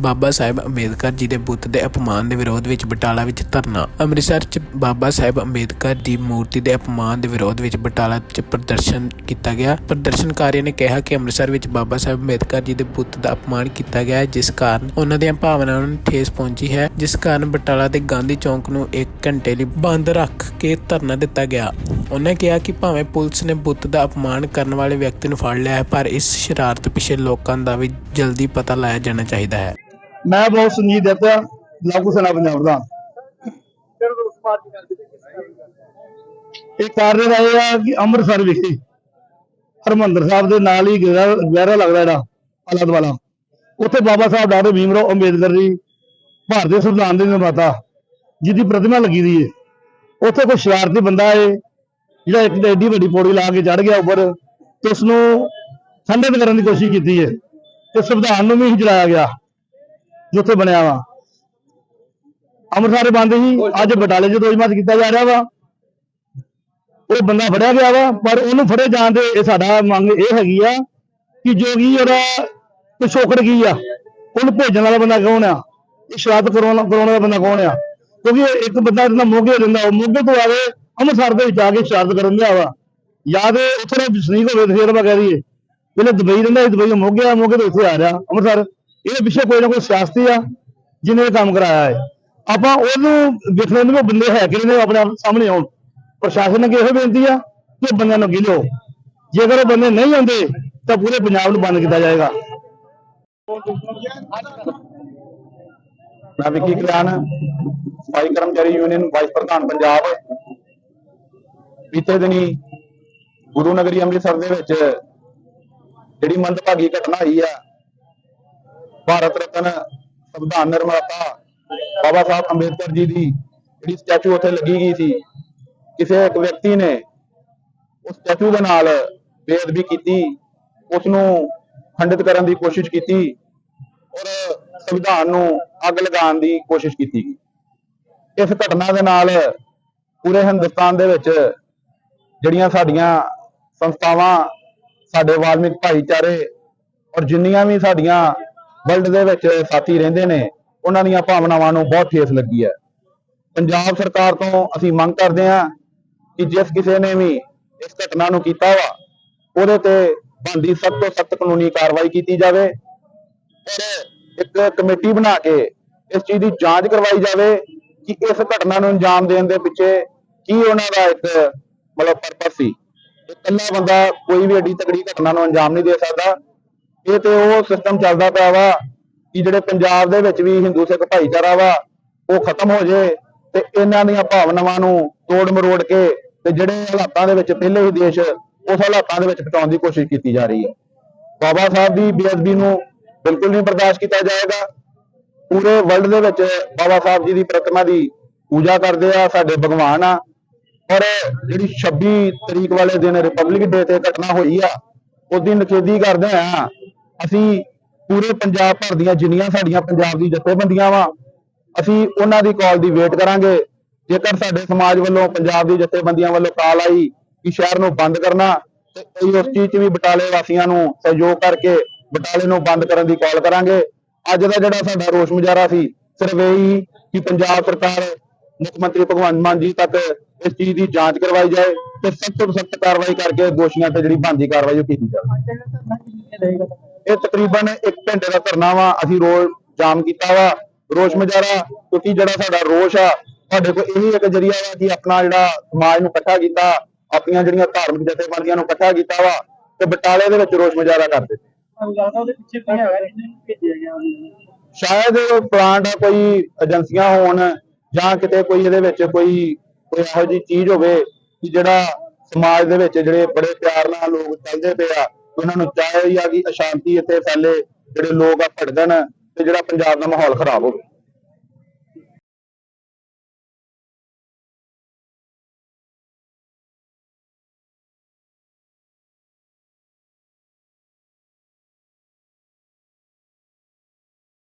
ਬਾਬਾ ਸਾਹਿਬ ਅੰਬੇਦਕਰ ਜੀ ਦੇ ਬੁੱਤ ਦੇ ਅਪਮਾਨ ਦੇ ਵਿਰੋਧ ਵਿੱਚ ਬਟਾਲਾ ਵਿੱਚ ਧਰਨਾ। ਅੰਮ੍ਰਿਤਸਰ 'ਚ ਬਾਬਾ ਸਾਹਿਬ ਅੰਬੇਦਕਰ ਦੀ ਮੂਰਤੀ ਦੇ ਅਪਮਾਨ ਦੇ ਵਿਰੋਧ ਵਿੱਚ ਬਟਾਲਾ 'ਚ ਪ੍ਰਦਰਸ਼ਨ ਕੀਤਾ ਗਿਆ। ਪ੍ਰਦਰਸ਼ਨਕਾਰੀਆਂ ਨੇ ਕਿਹਾ ਕਿ ਅੰਮ੍ਰਿਤਸਰ ਵਿੱਚ ਬਾਬਾ ਸਾਹਿਬ ਅੰਬੇਦਕਰ ਜੀ ਦੇ ਬੁੱਤ ਦਾ ਅਪਮਾਨ ਕੀਤਾ ਗਿਆ ਹੈ, ਜਿਸ ਕਾਰਨ ਉਹਨਾਂ ਦੀਆਂ ਭਾਵਨਾਵਾਂ ਨੂੰ ਠੇਸ ਪਹੁੰਚੀ ਹੈ, ਜਿਸ ਕਾਰਨ ਬਟਾਲਾ ਦੇ ਗਾਂਧੀ ਚੌਂਕ ਨੂੰ 1 ਘੰਟੇ ਲਈ ਬੰਦ ਰੱਖ ਕੇ ਧਰਨਾ ਦਿੱਤਾ ਗਿਆ। ਉਹਨਾਂ ਕਿਹਾ ਕਿ ਭਾਵੇਂ ਪੁਲਿਸ ਨੇ ਬੁੱਤ ਦਾ ਅਪਮਾਨ ਕਰਨ ਵਾਲੇ ਵਿਅਕਤੀ ਨੂੰ ਫੜ ਲਿਆ ਹੈ, ਪਰ ਇਸ ਸ਼ਰਾਰਤ ਪਿੱਛੇ ਲੋਕਾਂ ਦਾ ਵੀ ਜਲਦੀ ਪਤਾ ਲਾਇਆ ਜਾਣਾ ਚਾਹੀਦਾ ਹੈ। ਮੈਂ ਬਹੁਤ ਸੰਜੀਤ ਦਿੱਤਾ ਲਾਗੂ ਸੇਨਾ ਪੰਜਾਬ ਦਾ। ਇਹ ਕਾਰਨ ਇਹ ਆ ਕਿ ਅੰਮ੍ਰਿਤਸਰ ਵਿਖੇ ਹਰਮੰਦਰ ਸਾਹਿਬ ਦੇ ਨਾਲ ਹੀ ਗਹਿਰਾ ਲੱਗਦਾ ਜਿਹੜਾ ਆਲਾ ਦੁਆਲਾ ਉੱਥੇ ਬਾਬਾ ਸਾਹਿਬ ਡਾਕਟਰ ਭੀਮ ਰਾਓ ਅੰਬੇਦਕਰ ਜੀ, ਭਾਰਤੀ ਸੰਵਿਧਾਨ ਦੇ ਨਿਰਮਾਤਾ, ਜਿਹਦੀ ਪ੍ਰਤਿਮਾ ਲੱਗੀ ਦੀ ਏ। ਉੱਥੇ ਕੋਈ ਸ਼ਰਾਰਤੀ ਬੰਦਾ ਏ ਜਿਹੜਾ ਇੱਕ ਤੇ ਏਡੀ ਵੱਡੀ ਪੌੜੀ ਲਾ ਕੇ ਚੜ ਗਿਆ ਉੱਪਰ, ਤੇ ਉਸ ਨੂੰ ਖੰਡਿਤ ਕਰਨ ਦੀ ਕੋਸ਼ਿਸ਼ ਕੀਤੀ ਹੈ ਤੇ ਸੰਵਿਧਾਨ ਨੂੰ ਵੀ ਹਿਜਲਾਇਆ ਗਿਆ ਜਿੱਥੇ ਬਣਿਆ ਵਾ। ਅੰਮ੍ਰਿਤਸਰ ਬੰਦ ਸੀ ਅੱਜ ਬਟਾਲੇ 'ਚ ਦੋਜਮਤ ਕੀਤਾ ਜਾ ਰਿਹਾ ਵਾ। ਉਹ ਬੰਦਾ ਫੜਿਆ ਗਿਆ ਵਾ, ਪਰ ਉਹਨੂੰ ਫੜੇ ਜਾਣ ਦੇ ਇਹ ਸਾਡਾ ਮੰਗ ਇਹ ਹੈਗੀ ਆ ਕਿ ਜੋ ਕੀ ਉਹਦਾ ਪਿਛੋਕੜ ਕੀ ਆ, ਉਹਨੂੰ ਭੇਜਣ ਵਾਲਾ ਬੰਦਾ ਕੌਣ ਆ? ਇਹ ਸ਼ਰਾਰਤ ਕਰਾਉਣ ਕਰਾਉਣ ਵਾਲਾ ਬੰਦਾ ਕੌਣ ਆ? ਕਿਉਂਕਿ ਇਹ ਇੱਕ ਬੰਦਾ ਜਿਹਦਾ ਮੋਗੇ ਰਹਿੰਦਾ, ਉਹ ਮੋਗੇ ਤੋਂ ਆਵੇ ਅੰਮ੍ਰਿਤਸਰ ਦੇ ਵਿੱਚ ਆ ਕੇ ਸ਼ਰਾਰਤ ਕਰਨ ਲਿਆ ਵਾ। ਜਾਂ ਉੱਥੇ ਦਾ ਵਸਨੀਕ ਹੋਵੇ ਤੇ ਆਪਾਂ ਕਹਿ ਦਈਏ, ਪਹਿਲੇ ਦੁਬਈ ਰਹਿੰਦਾ ਸੀ, ਦੁਬਈ ਤੋਂ ਮੋਗੇ ਤੋਂ ਇੱਥੇ ਆ ਰਿਹਾ, ਅੰਮ੍ਰਿਤਸਰ। ਇਹਦੇ ਪਿੱਛੇ ਕੋਈ ਨਾ ਕੋਈ ਸਿਆਸਤੀ ਆ, ਜਿਹਨੇ ਇਹ ਕੰਮ ਕਰਾਇਆ ਹੈ। ਆਪਾਂ ਉਹਨੂੰ ਵੇਖਣ ਨੂੰ ਬੰਦੇ ਹੈ ਕਿ ਨੇ ਆਪਣੇ ਸਾਹਮਣੇ ਆਉਣ। ਪ੍ਰਸ਼ਾਸਨ ਅੱਗੇ ਇਹੋ ਬੇਨਤੀ ਆ ਕਿ ਬੰਦਿਆਂ ਨੂੰ ਗਿਲੋ ਜੇਕਰ ਉਹ ਬੰਦੇ ਨਹੀਂ ਆਉਂਦੇ, ਤਾਂ ਪੂਰੇ ਪੰਜਾਬ ਨੂੰ ਬੰਦ ਕੀਤਾ ਜਾਏਗਾ। ਮੈਂ ਵਿੱਕੀ ਕਲਿਆਣ ਸਫ਼ਾਈ ਕਰਮਚਾਰੀ ਯੂਨੀਅਨ, ਵਾਈਸ ਪ੍ਰਧਾਨ ਪੰਜਾਬ। ਬੀਤੇ ਦਿਨੀ ਗੁਰੂ ਨਗਰੀ ਅੰਮ੍ਰਿਤਸਰ ਦੇ ਵਿੱਚ ਜਿਹੜੀ ਮੰਦਭਾਗੀ ਘਟਨਾ ਹੋਈ ਆ, ਭਾਰਤ ਰਤਨ ਸੰਵਿਧਾਨ ਨਿਰਮਾਤਾ ਬਾਬਾ ਸਾਹਿਬ ਅੰਬੇਦਕਰ ਜੀ ਦੀ ਜਿਹੜੀ ਸਟੈਚੂ ਉੱਥੇ ਲੱਗੀ ਗਈ ਸੀ, ਕਿਸੇ ਇੱਕ ਵਿਅਕਤੀ ਨੇ ਉਸ ਸਟੈਚੂ ਦੇ ਨਾਲ ਬੇਅਦਬੀ ਕੀਤੀ ਉਸ ਨੂੰ ਖੰਡਿਤ ਕਰਨ ਦੀ ਕੋਸ਼ਿਸ਼ ਕੀਤੀ ਔਰ ਸੰਵਿਧਾਨ ਨੂੰ ਅੱਗ ਲਗਾਉਣ ਦੀ ਕੋਸ਼ਿਸ਼ ਕੀਤੀ ਗਈ। ਇਸ ਘਟਨਾ ਦੇ ਨਾਲ ਪੂਰੇ ਹਿੰਦੁਸਤਾਨ ਦੇ ਵਿੱਚ ਜਿਹੜੀਆਂ ਸਾਡੀਆਂ ਸੰਸਥਾਵਾਂ, ਸਾਡੇ ਵਾਲਮਿਕ ਭਾਈਚਾਰੇ ਔਰ ਜਿੰਨੀਆਂ ਵੀ ਸਾਡੀਆਂ ਵਰਲਡ ਦੇ ਵਿੱਚ ਸਾਥੀ ਰਹਿੰਦੇ ਨੇ, ਉਹਨਾਂ ਦੀਆਂ ਭਾਵਨਾਵਾਂ ਨੂੰ ਬਹੁਤ ਠੇਸ ਲੱਗੀ ਹੈ। ਪੰਜਾਬ ਸਰਕਾਰ ਤੋਂ ਅਸੀਂ ਮੰਗ ਕਰਦੇ ਹਾਂ ਕਿ ਜਿਸ ਕਿਸੇ ਨੇ ਵੀ ਇਸ ਘਟਨਾ ਨੂੰ ਕੀਤਾ ਵਾ, ਉਹਦੇ ਤੇ ਬਣਦੀ ਸਖਤ ਤੋਂ ਸਖਤ ਕਾਨੂੰਨੀ ਕਾਰਵਾਈ ਕੀਤੀ ਜਾਵੇ ਔਰ ਇੱਕ ਕਮੇਟੀ ਬਣਾ ਕੇ ਇਸ ਚੀਜ਼ ਦੀ ਜਾਂਚ ਕਰਵਾਈ ਜਾਵੇ ਕਿ ਇਸ ਘਟਨਾ ਨੂੰ ਅੰਜਾਮ ਦੇਣ ਦੇ ਪਿੱਛੇ ਕੀ ਉਹਨਾਂ ਦਾ ਇੱਕ ਮਤਲਬ ਪਰਪਸ ਸੀ। ਇਕੱਲਾ ਬੰਦਾ ਕੋਈ ਵੀ ਏਡੀ ਤਕੜੀ ਘਟਨਾ ਨੂੰ ਅੰਜਾਮ ਨਹੀਂ ਦੇ ਸਕਦਾ। ਇਹ ਤੇ ਉਹ ਸਿਸਟਮ ਚੱਲਦਾ ਪਿਆ ਵਾ ਕਿ ਜਿਹੜੇ ਪੰਜਾਬ ਦੇ ਵਿੱਚ ਵੀ ਹਿੰਦੂ ਸਿੱਖ ਭਾਈਚਾਰਾ ਵਾ, ਉਹ ਖਤਮ ਹੋ ਜੇ ਤੇ ਇਹਨਾਂ ਦੀਆਂ ਭਾਵਨਾਵਾਂ ਨੂੰ ਤੋੜ ਮਰੋੜ ਕੇ ਤੇ ਜਿਹੜੇ ਹਾਲਾਤਾਂ ਦੇ ਵਿੱਚ ਪਹਿਲੇ ਹੀ ਦੇਸ਼, ਉਸ ਹਾਲਾਤਾਂ ਦੇ ਵਿੱਚ ਪਹੁੰਚਾਉਣ ਦੀ ਕੋਸ਼ਿਸ਼ ਕੀਤੀ ਜਾ ਰਹੀ ਹੈ। ਬਾਬਾ ਸਾਹਿਬ ਦੀ ਬੇਅਦਬੀ ਨੂੰ ਬਿਲਕੁਲ ਨਹੀਂ ਬਰਦਾਸ਼ਤ ਕੀਤਾ ਜਾਏਗਾ। ਪੂਰੇ ਵਰਲਡ ਦੇ ਵਿੱਚ ਬਾਬਾ ਸਾਹਿਬ ਜੀ ਦੀ ਪ੍ਰਤਿਮਾ ਦੀ ਪੂਜਾ ਕਰਦੇ ਆ, ਸਾਡੇ ਭਗਵਾਨ ਆ। ਔਰ ਜਿਹੜੀ 26 ਤਰੀਕ ਵਾਲੇ ਦਿਨ ਰਿਪਬਲਿਕ ਡੇ ਤੇ ਘਟਨਾ ਹੋਈ ਆ, ਉਸ ਦੀ ਨਿਖੇਧੀ ਕਰਦੇ ਆ। ਅਸੀਂ ਪੂਰੇ ਪੰਜਾਬ ਭਰ ਦੀਆਂ ਜਿੰਨੀਆਂ ਸਾਡੀਆਂ ਪੰਜਾਬ ਦੀ ਜਥੇਬੰਦੀਆਂ ਵਾ, ਅਸੀਂ ਉਹਨਾਂ ਦੀ ਕਾਲ ਦੀ ਵੇਟ ਕਰਾਂਗੇ। ਜੇਕਰ ਸਾਡੇ ਸਮਾਜ ਵੱਲੋਂ, ਪੰਜਾਬ ਦੀ ਜਥੇਬੰਦੀਆਂ ਵੱਲੋਂ ਕਾਲ ਆਈ ਕਿ ਸ਼ਹਿਰ ਨੂੰ ਬੰਦ ਕਰਨਾ, ਤੇ ਉਸ ਚੀਜ਼ 'ਚ ਵੀ ਬਟਾਲੇ ਵਾਸੀਆਂ ਨੂੰ ਸਹਿਯੋਗ ਕਰਕੇ ਬਟਾਲੇ ਨੂੰ ਬੰਦ ਕਰਨ ਦੀ ਕਾਲ ਕਰਾਂਗੇ। ਅੱਜ ਦਾ ਜਿਹੜਾ ਸਾਡਾ ਰੋਸ ਮੁਜ਼ਾਹਰਾ ਸੀ, ਸਿਰਫ ਇਹ ਹੀ ਕਿ ਪੰਜਾਬ ਸਰਕਾਰ ਮੁੱਖ ਮੰਤਰੀ ਭਗਵੰਤ ਮਾਨ ਜੀ ਤੱਕ ਇਸ ਚੀਜ਼ ਦੀ ਜਾਂਚ ਕਰਵਾਈ ਜਾਏ ਤੇ ਸਖਤ ਤੋਂ ਸਖਤ ਕਾਰਵਾਈ ਕਰਕੇ ਦੋਸ਼ੀਆਂ ਤੇ ਜਿਹੜੀ ਬਣਦੀ ਕਾਰਵਾਈ ਉਹ ਕੀਤੀ ਜਾਵੇ। ਇਹ ਤਕਰੀਬਨ 1 ਘੰਟੇ ਦਾ ਧਰਨਾ ਵਾ, ਅਸੀਂ ਰੋਜ਼ ਜਾਮ ਕੀਤਾ ਵਾ, ਰੋਸ਼ ਮੁਜ਼ਾਹਰਾ ਕਿਉਂਕਿ ਜਿਹੜਾ ਸਾਡਾ ਰੋਸ਼ ਆ, ਸਾਡੇ ਕੋਲ ਇਹੀ ਇੱਕ ਜਰੀਆ ਵਾ ਕਿ ਆਪਣਾ ਜਿਹੜਾ ਸਮਾਜ ਨੂੰ ਇਕੱਠਾ ਕੀਤਾ, ਆਪਣੀਆਂ ਜਿਹੜੀਆਂ ਧਾਰਮਿਕ ਜਥੇਬੰਦੀਆਂ ਨੂੰ ਇਕੱਠਾ ਕੀਤਾ ਵਾ ਤੇ ਬਟਾਲੇ ਦੇ ਵਿੱਚ ਰੋਸ਼ ਮੁਜ਼ਾਹਰਾ ਕਰਦੇ। ਸ਼ਾਇਦ ਪਲਾਂਟ ਕੋਈ ਏਜੰਸੀਆਂ ਹੋਣ ਜਾਂ ਕਿਤੇ ਕੋਈ ਇਹਦੇ ਵਿੱਚ ਕੋਈ ਕੋਈ ਇਹੋ ਜਿਹੀ ਚੀਜ਼ ਹੋਵੇ ਕਿ ਜਿਹੜਾ ਸਮਾਜ ਦੇ ਵਿੱਚ ਜਿਹੜੇ ਬੜੇ ਪਿਆਰ ਨਾਲ ਲੋਕ ਚੱਲਦੇ ਪਏ ਆ ਉਹਨਾਂ ਨੂੰ ਚਾਹੇ ਆ ਕਿ ਅਸ਼ਾਂਤੀ ਇੱਥੇ ਫੈਲੇ, ਜਿਹੜੇ ਲੋਕ ਆ ਭੜਕਣ ਤੇ ਜਿਹੜਾ ਪੰਜਾਬ ਦਾ ਮਾਹੌਲ ਖਰਾਬ ਹੋਵੇ।